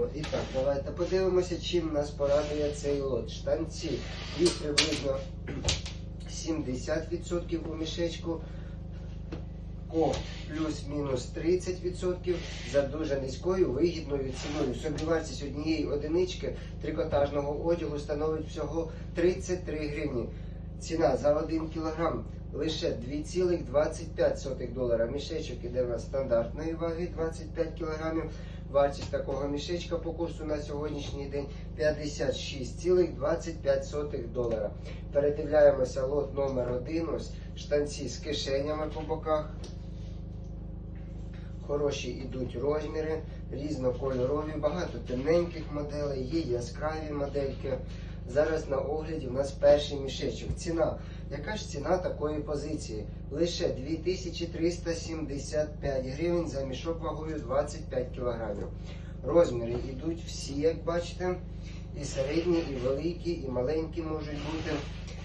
робимо. І так, давайте подивимося, чим нас порадує цей лот. Штанці їх приблизно 70% у мішечку. Ко плюс-мінус 30% за дуже низькою вигідною ціною. Собівартість однієї одинички трикотажного одягу становить всього 33 гривні. Ціна за 1 кілограм лише 2,25 долара. Мішечок іде на стандартної ваги 25 кілограмів. Вартість такого мішечка по курсу на сьогоднішній день 56,25 долара. Передивляємося лот номер 1 Ось штанці з кишенями по боках. Хороші йдуть розміри, різнокольорові, багато темненьких моделей, є яскраві модельки. Зараз на огляді у нас перший мішечок. Ціна. Яка ж ціна такої позиції? Лише 2375 гривень за мішок вагою 25 кілограмів. Розміри йдуть всі, як бачите. І середні, і великі, і маленькі можуть бути.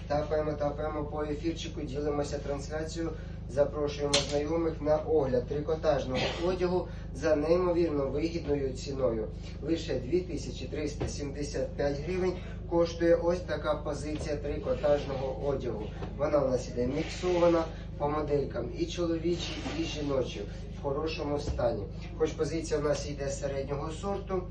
Тапаємо, тапаємо по ефірчику, ділимося трансляцією. Запрошуємо знайомих на огляд трикотажного одягу за неймовірно вигідною ціною. Лише 2375 гривень коштує ось така позиція трикотажного одягу. Вона у нас іде міксована по моделькам і чоловічі, і жіночі в хорошому стані. Хоч позиція в нас йде середнього сорту,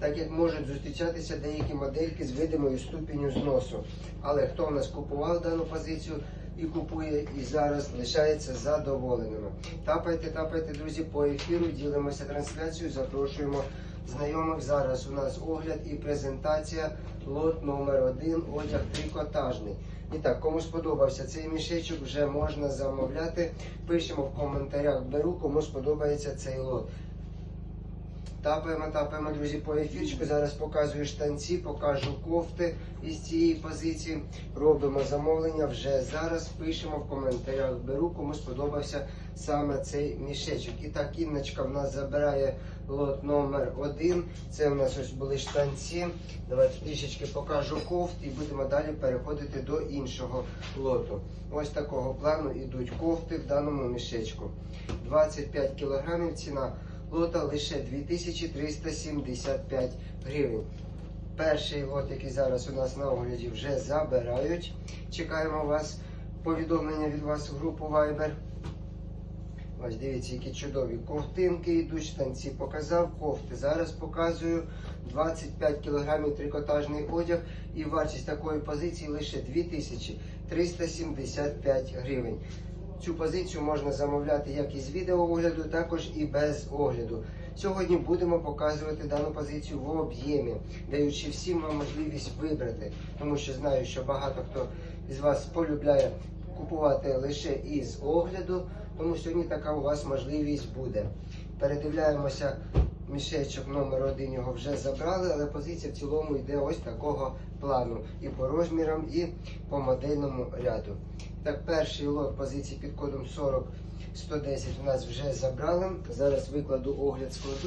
так як можуть зустрічатися деякі модельки з видимою ступеню зносу. Але хто в нас купував дану позицію і купує, і зараз лишається задоволеними. Тапайте, тапайте, друзі, по ефіру, ділимося трансляцією, запрошуємо знайомих. Зараз у нас огляд і презентація лот номер 1 одяг трикотажний. І так, кому сподобався цей мішечок, вже можна замовляти. Пишемо в коментарях, беру, кому сподобається цей лот. Тапаємо, тапаємо, друзі, по ефірчику. Зараз показую штанці, покажу кофти із цієї позиції. Робимо замовлення вже зараз. Пишемо в коментарях. Беру, кому сподобався саме цей мішечок. І так, Інночка в нас забирає лот номер один. Це у нас ось були штанці. Давайте трішечки покажу кофт і будемо далі переходити до іншого лоту. Ось такого плану йдуть кофти в даному мішечку. 25 кілограмів ціна лота лише 2375 гривень. Перший лот, який зараз у нас на огляді, вже забирають. Чекаємо вас повідомлення від вас в групу Viber. Ось дивіться, які чудові ковтинки йдуть, штанці показав, кофти. Зараз показую 25 кг трикотажний одяг і вартість такої позиції лише 2375 гривень. Цю позицію можна замовляти як із відеоогляду, також і без огляду. Сьогодні будемо показувати дану позицію в об'ємі, даючи всім вам можливість вибрати, тому що знаю, що багато хто із вас полюбляє купувати лише із огляду, тому сьогодні така у вас можливість буде. Передивляємося мішечок номер один його вже забрали, але позиція в цілому йде ось такого плану і по розмірам, і по модельному ряду. Так, перший лот позиції під кодом 40 110 у нас вже забрали. Зараз викладу огляд складу.